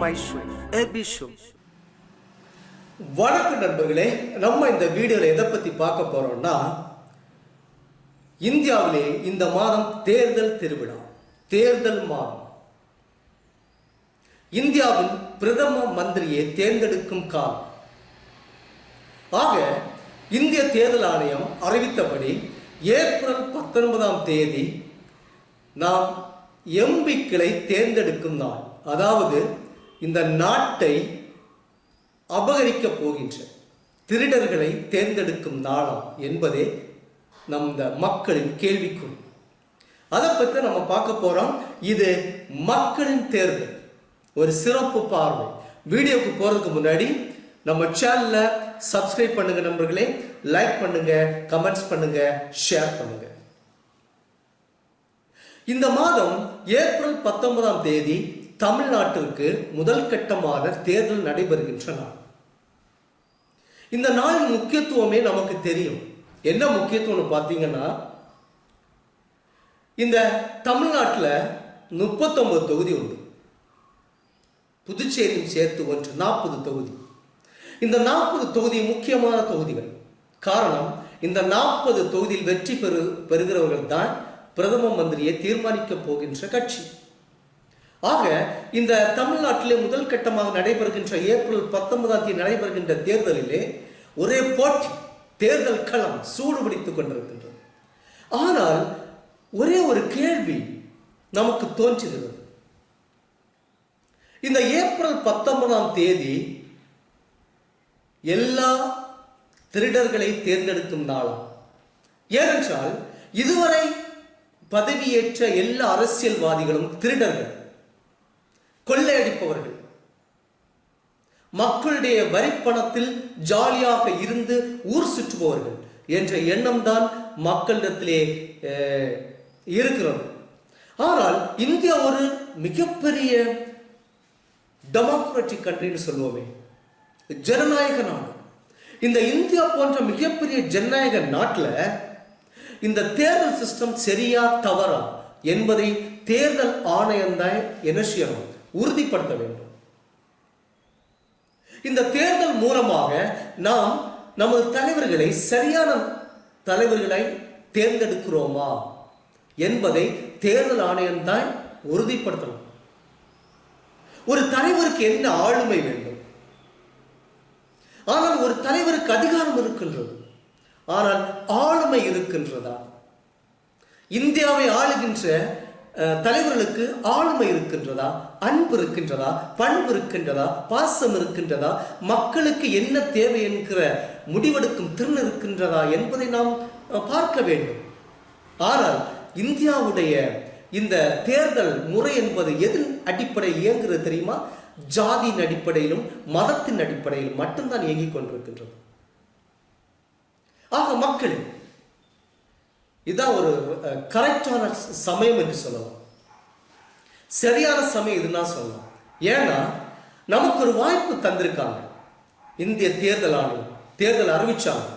my வணக்கம் நண்பர்களே நம்ம இந்த வீடியோவில் எதை பற்றி பார்க்க போறோம்னா இந்தியாவிலே இந்த மாதம் தேர்தல் திருவிழா தேர்தல் மாதம். இந்தியாவின் பிரதம மந்திரியை தேர்ந்தெடுக்கும் காலம். ஆக இந்திய தேர்தல் ஆணையம் அறிவித்தபடி ஏப்ரல் பத்தொன்பதாம் தேதி நாம் எம்பிக்களை தேர்ந்தெடுக்கும் நாள். அதாவது இந்த நாட்டை அபகரிக்கப் போகின்ற திருடர்களை தேர்ந்தெடுக்கும் நாளா என்பதே நம் இந்த மக்களின் கேள்விக்கும் அதை பற்றி நம்ம பார்க்க போகிறோம் இது மக்களின் தேர்தல் ஒரு சிறப்பு பார்வை. வீடியோக்கு போகிறதுக்கு முன்னாடி நம்ம சேனலை சப்ஸ்கிரைப் பண்ணுங்க நண்பர்களே. லைக் பண்ணுங்க கமெண்ட்ஸ் பண்ணுங்க ஷேர் பண்ணுங்க. இந்த மாதம் ஏப்ரல் பத்தொன்பதாம் தேதி தமிழ்நாட்டிற்கு முதல் கட்டமாக தேர்தல் நடைபெறுகின்ற நாள் இந்த நாள் முக்கியத்துவமே நமக்கு தெரியும். என்ன முக்கியத்துவம்னு பார்த்தீங்கன்னா இந்த தமிழ்நாட்டில் முப்பத்தொன்பது தொகுதி உண்டு. புதுச்சேரியும் சேர்த்து ஒன்று நாற்பது தொகுதி. இந்த நாற்பது தொகுதி முக்கியமான தொகுதிகள். காரணம் இந்த நாற்பது தொகுதியில் வெற்றி பெறு பெறுகிறவர்கள் தான் பிரதம மந்திரியை தீர்மானிக்க போகின்ற கட்சி. ஆக இந்த தமிழ்நாட்டிலே முதல் கட்டமாக நடைபெறுகின்ற ஏப்ரல் பத்தொன்பதாம் தேதி நடைபெறுகின்ற தேர்தலிலே ஒரே போட்டி தேர்தல் களம் சூடுபிடித்துக் கொண்டிருக்கின்றது. ஆனால் ஒரே ஒரு கேள்வி நமக்கு தோன்றுகிறது. இந்த ஏப்ரல் பத்தொன்பதாம் தேதி எல்லா திருடர்களை தேர்ந்தெடுக்கும் நாளாம் ஏனென்றால் இதுவரை பதவியேற்ற எல்லா அரசியல்வாதிகளும் திருடர்கள். கொள்ளையடிப்பவர்கள். மக்களுடைய வரிப்பணத்தில் ஜாலியாக இருந்து ஊர் சுற்றுபவர்கள் என்ற எண்ணம் தான் மக்களிடத்திலே இருக்கிறது. ஆனால் இந்தியா ஒரு மிகப்பெரிய டெமோக்ராட்டிக் கண்ட்ரின்னு சொல்லுவோமே. ஜனநாயக நாடு. இந்த இந்தியா போன்ற மிகப்பெரிய ஜனநாயக நாட்டில் இந்த தேர்தல் சிஸ்டம் சரியா தவறா என்பதை தேர்தல் ஆணையம் தான் என்ன செய்யணும்? உறுதிப்படுத்த வேண்டும். இந்த தேர்தல் மூலமாக நாம் நமது தலைவர்களை சரியான தலைவர்களை தேர்ந்தெடுக்கிறோமா என்பதை தேர்தல் ஆணையம் தான் உறுதிப்படுத்தணும். ஒரு தலைவருக்கு என்ன ஆளுமை வேண்டும்? ஆனால் ஒரு தலைவருக்கு அதிகாரம் இருக்கின்றது. ஆனால் ஆளுமை இருக்கின்றதா? இந்தியாவை ஆளுகின்ற தலைவர்களுக்கு ஆளுமை இருக்கின்றதா? அன்பு இருக்கின்றதா? பண்பு இருக்கின்றதா? பாசம் இருக்கின்றதா? மக்களுக்கு என்ன தேவை என்கிற முடிவெடுக்கும் திறன் இருக்கின்றதா என்பதை நாம் பார்க்க வேண்டும். ஆனால் இந்தியாவுடைய இந்த தேர்தல் முறை என்பது எதன் அடிப்படை இயங்குகிறது தெரியுமா? ஜாதியின் அடிப்படையிலும் மதத்தின் அடிப்படையிலும் மட்டும்தான் இயங்கிக் கொண்டிருக்கின்றது. ஆக மக்கள் இதான் ஒரு கரெக்டான சமயம் என்று சொல்லலாம். சரியான சமயம் இதுதான் சொல்லலாம். ஏன்னா நமக்கு ஒரு வாய்ப்பு தந்திருக்காங்க. இந்திய தேர்தல் ஆணையம் தேர்தல் அறிவிச்சாங்க.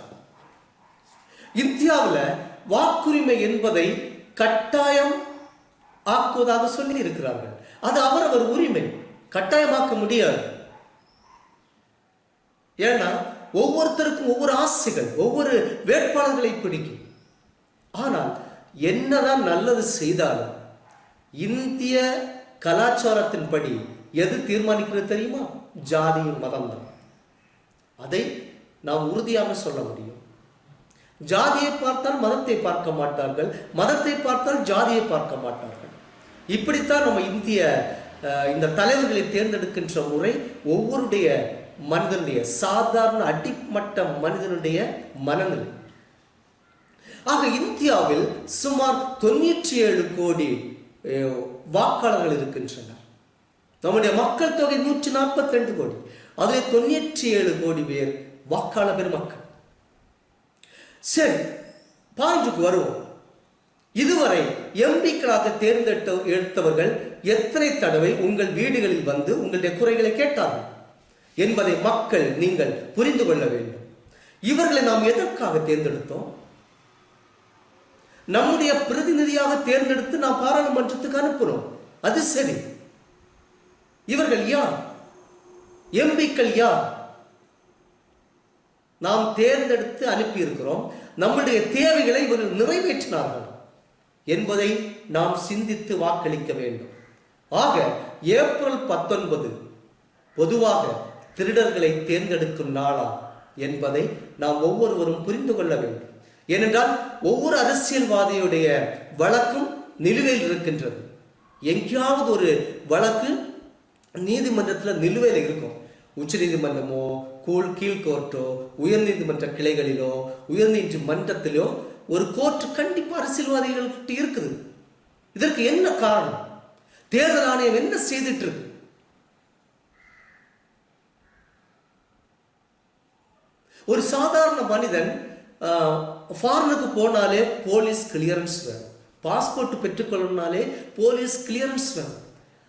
இந்தியாவில் வாக்குரிமை என்பதை கட்டாயம் ஆக்குவதாக சொல்லி இருக்கிறார்கள் அது அவரவர் உரிமை. கட்டாயமாக்க முடியாது. ஏன்னா ஒவ்வொருத்தருக்கும் ஒவ்வொரு ஆசைகள் ஒவ்வொரு வேட்பாளர்களை பிடிக்கும். ஆனால் என்னதான் நல்லது செய்தாலும் இந்திய கலாச்சாரத்தின்படி எது தீர்மானிக்கிறது தெரியுமா? ஜாதியும் மதம் தான். அதை நாம் உறுதியாக சொல்ல முடியும். ஜாதியை பார்த்தால் மதத்தை பார்க்க மாட்டார்கள் மதத்தை பார்த்தால் ஜாதியை பார்க்க மாட்டார்கள். இப்படித்தான் நம்ம இந்திய இந்த தலைவர்களை தேர்ந்தெடுக்கின்ற முறை ஒவ்வொருடைய மனிதனுடைய சாதாரண அடிமட்ட மனிதனுடைய மனநிலை. ஆக இந்தியாவில் சுமார் தொண்ணூற்றி ஏழு கோடி வாக்காளர்கள் இருக்கின்றனர். நம்முடைய மக்கள் தொகை நூற்றி நாற்பத்தி ரெண்டு கோடி. அதில் தொண்ணூற்றி ஏழு கோடி பேர் வாக்காளர் பெருமக்கள். சரி பாயிண்ட்டுக்கு வருவோம். இதுவரை எம்பிக்களாக தேர்ந்தெடுத்த எடுத்தவர்கள் எத்தனை தடவை உங்கள் வீடுகளில் வந்து உங்களுடைய குறைகளை கேட்டார்கள் என்பதை மக்கள் நீங்கள் புரிந்து கொள்ள வேண்டும். இவர்களை நாம் எதற்காக தேர்ந்தெடுத்தோம்? நம்முடைய பிரதிநிதியாக தேர்ந்தெடுத்து நாம் பாராளுமன்றத்துக்கு அனுப்புறோம். அது சரி. இவர்கள் யார்? எம்பிக்கள் யார்? நாம் தேர்ந்தெடுத்து அனுப்பியிருக்கிறோம். நம்முடைய தேவைகளை இவர்கள் நிறைவேற்றினார்கள் என்பதை நாம் சிந்தித்து வாக்களிக்க வேண்டும். ஆக ஏப்ரல் பத்தொன்பது பொதுவாக திருடர்களை தேர்ந்தெடுக்கும் நாளா என்பதை நாம் ஒவ்வொருவரும் புரிந்து கொள்ள வேண்டும். ஏனென்றால் ஒவ்வொரு அரசியல்வாதியுடைய வழக்கும் நிலுவையில் இருக்கின்றது. எங்கேயாவது ஒரு வழக்கு நீதிமன்றத்தில் நிலுவையில் இருக்கும். உச்ச நீதிமன்றமோ கூழ் கீழ்கோர்ட்டோ உயர்நீதிமன்ற கிளைகளிலோ உயர்நீதிமன்றத்திலோ ஒரு கோர்ட் கண்டிப்பா அரசியல்வாதிகள்கிட்ட இருக்குது. இதற்கு என்ன காரணம்? தேர்தல் ஆணையம் என்ன செய்துட்டு இருக்கு ஒரு சாதாரண மனிதன் ஃபாரினுக்கு போனாலே போலீஸ் கிளியரன்ஸ் வேணும். பாஸ்போர்ட் பெற்றுக்கொள்ளணும்னாலே போலீஸ் கிளியரன்ஸ் வேணும்.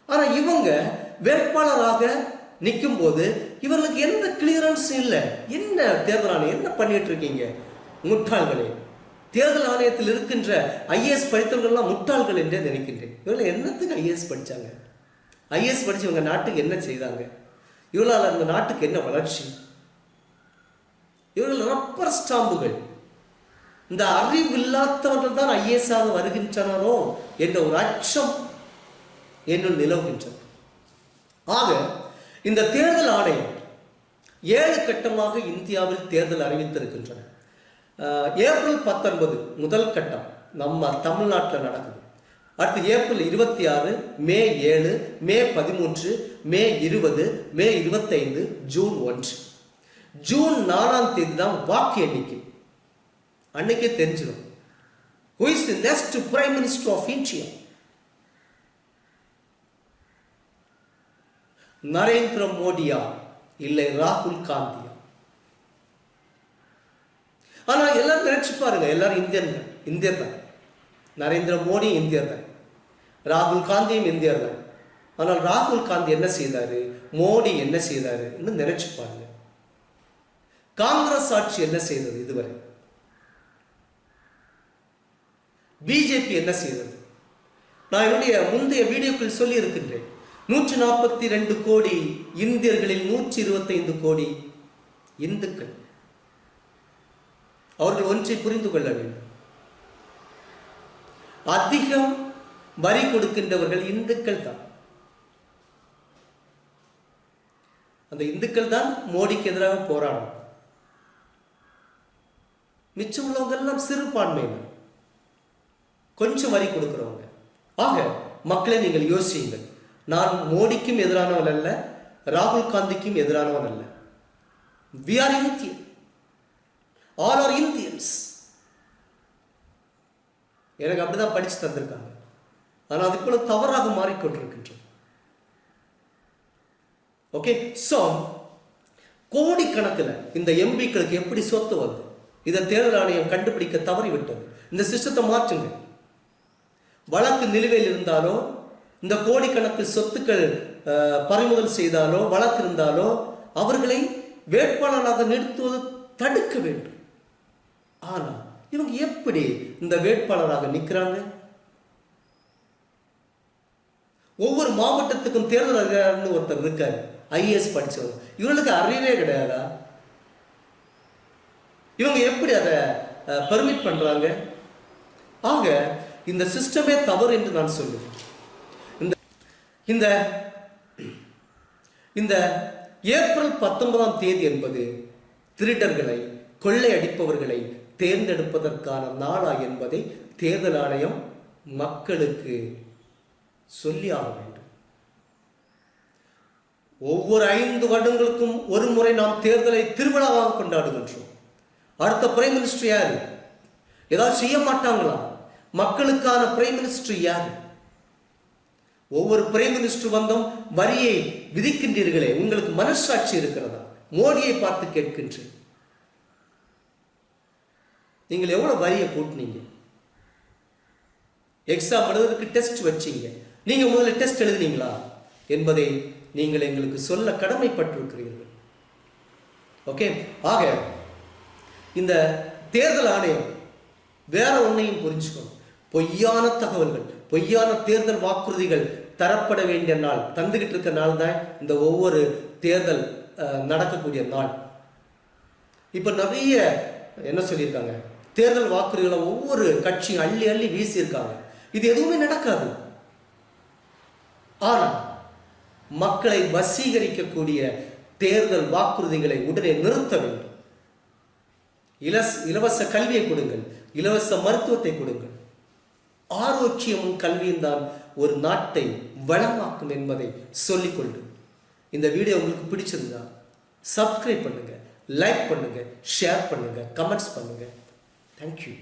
ஆனால் இவங்க வேட்பாளராக நிற்கும் போது இவர்களுக்கு எந்த கிளியரன்ஸ் இல்லை. என்ன தேர்தல் ஆணையம்? என்ன பண்ணிட்டு இருக்கீங்க? முட்டாள்களே. தேர்தல் ஆணையத்தில் இருக்கின்ற ஐஏஎஸ் படித்தவர்கள்லாம் முட்டாள்கள் என்றே நினைக்கின்றேன். இவர்கள் என்னத்துக்கு ஐஏஎஸ் படித்தாங்க ஐஏஎஸ் படித்து இவங்க நாட்டுக்கு என்ன செய்தாங்க? இவர்களால் அந்த நாட்டுக்கு என்ன வளர்ச்சி? இவர்கள் ரப்பர் ஸ்டாம்புகள். இந்த அறிவில்லாதவர்கள் தான் ஐஏஎஸ் வருகின்றனரோ என்ற ஒரு அச்சம் என்னுள் நிலவுகின்றது. ஆக இந்த தேர்தல் ஆணையம் ஏழு கட்டமாக இந்தியாவில் தேர்தல் அறிவித்திருக்கின்றன. ஏப்ரல் பத்தொன்பது முதல் கட்டம் நம்ம தமிழ்நாட்டில் நடக்குது. அடுத்து ஏப்ரல் இருபத்தி ஆறு மே ஏழு மே பதிமூன்று மே இருபது மே இருபத்தைந்து ஜூன் ஒன்று. ஜூன் நாலாம் தேதி தான் வாக்கு எண்ணிக்கை. அன்னைக்கே தெரிஞ்சிடும். Who is the next prime minister of India Narendra மோடியா இல்லை ராகுல் காந்தியா? ஆனா எல்லாரும் நினைச்சு பாருங்க எல்லாரும் இந்தியன் இந்தியர் தான் நரேந்திர மோடி இந்தியர் தான் ராகுல் காந்தியும் இந்தியர் தான் ஆனால் ராகுல் காந்தி என்ன செய்தாரு? மோடி என்ன செய்தாரு? நினைச்சு பாருங்க. காங்கிரஸ் ஆட்சி என்ன செய்தது இதுவரை? பிஜேபி என்ன செய்தது? நான் என்னுடைய முந்தைய வீடியோக்கள் சொல்லி இருக்கின்றேன் நூற்றி நாற்பத்தி ரெண்டு கோடி இந்தியர்களில் நூற்றி இருபத்தைந்து கோடி இந்துக்கள். அவர்கள் ஒன்றை புரிந்து கொள்ள வேண்டும். அதிகம் வரி கொடுக்கின்றவர்கள் இந்துக்கள் தான். அந்த இந்துக்கள் தான் மோடிக்கு எதிராக போராடும் மிச்சம் உள்ளவங்க எல்லாம் சிறுபான்மையினர். கொஞ்சம் வரி கொடுக்குறவங்க. ஆக மக்களை நீங்கள் யோசியுங்கள். நான் மோடிக்கும் எதிரானவன் அல்ல ராகுல் காந்திக்கும் எதிரானவன் அல்ல. We are Indian all are Indians எனக்கு அப்படிதான் படிச்சு தந்திருக்காங்க. ஆனால் அது போல தவறாக மாறிக்கொண்டிருக்கின்றது. ஓகே ஸோ கோடிக்கணக்கில் இந்த எம்பிக்களுக்கு எப்படி சொத்து வருது இதை தேர்தல் ஆணையம் கண்டுபிடிக்க தவறிவிட்டது. இந்த சிஸ்டத்தை மாற்றுங்க. வழக்கு நிலுவையில் இருந்தாலோ இந்த கோடிக்கணக்கு சொத்துக்கள் பறிமுதல் செய்தாலோ வழக்கு இருந்தாலோ அவர்களை வேட்பாளராக நிறுத்துவது தடுக்க வேண்டும். ஆனால் இவங்க எப்படி இந்த வேட்பாளராக நிற்கிறாங்க? ஒவ்வொரு மாவட்டத்துக்கும் தேர்தல் அதிகாரின்னு ஒருத்தர் இருக்காரு. ஐஏஎஸ் படித்தவர் இவர்களுக்கு அறிவே கிடையாதா? இவங்க எப்படி அதை பெர்மிட் பண்றாங்க? ஆக இந்த சிஸ்டமே தவறு என்று நான் சொல்லுவேன். இந்த இந்த இந்த ஏப்ரல் பத்தொன்பதாம் தேதி என்பது திருடர்களை கொள்ளையடிப்பவர்களை தேர்ந்தெடுப்பதற்கான நாளா என்பதை தேர்தல் ஆணையம் மக்களுக்கு சொல்லி ஆக வேண்டும். ஒவ்வொரு ஐந்து வருடங்களுக்கும் ஒரு முறை நாம் தேர்தலை திருவிழாவாக கொண்டாடுகின்றோம். அடுத்த பிரைம் மினிஸ்டர் யார்? ஏதாவது செய்ய மாட்டாங்களா? மக்களுக்கான பிரைம் மினிஸ்டர் யார்? ஒவ்வொரு பிரைம் மினிஸ்டர் வந்தும் வரியை விதிக்கின்றீர்களே உங்களுக்கு மனசாட்சி இருக்கிறதா? மோடியை பார்த்து கேட்கின்றேன். நீங்கள் எவ்வளவு வரியை கூட்டினீங்க? எக்ஸாம் எழுதுறதுக்கு டெஸ்ட் வச்சீங்க. நீங்க முதல்ல டெஸ்ட் எழுதினீங்களா? என்பதை நீங்கள் எங்களுக்கு சொல்ல கடமைப்பட்டிருக்கிறீர்கள். ஓகே ஆக இந்த தேர்தல் ஆணையம் வேற ஒன்றையும் புரிஞ்சுக்கணும். பொய்யான தகவல்கள் பொய்யான தேர்தல் வாக்குறுதிகள் தரப்பட வேண்டிய நாள் தந்துகிட்டு இருக்க நாள் தான் இந்த ஒவ்வொரு தேர்தல் நடக்கக்கூடிய நாள். இப்போ நிறைய என்ன சொல்லியிருக்காங்க? தேர்தல் வாக்குறுதிகளை ஒவ்வொரு கட்சியும் அள்ளி அள்ளி வீசியிருக்காங்க. இது எதுவுமே நடக்காது. ஆனால் மக்களை வசீகரிக்கக்கூடிய தேர்தல் வாக்குறுதிகளை உடனே நிறுத்த வேண்டும். இலஸ் இலவச கல்வியை கொடுங்கள் இலவச மருத்துவத்தை கொடுங்கள். ஆரோக்கியமும் கல்வியும் தான் ஒரு நாட்டை வளமாக்கும் என்பதை சொல்லிக்கொண்டு. இந்த வீடியோ உங்களுக்கு பிடிச்சிருந்தா சப்ஸ்கிரைப் பண்ணுங்கள் லைக் பண்ணுங்கள் ஷேர் பண்ணுங்கள் கமெண்ட்ஸ் பண்ணுங்கள் தேங்க்யூ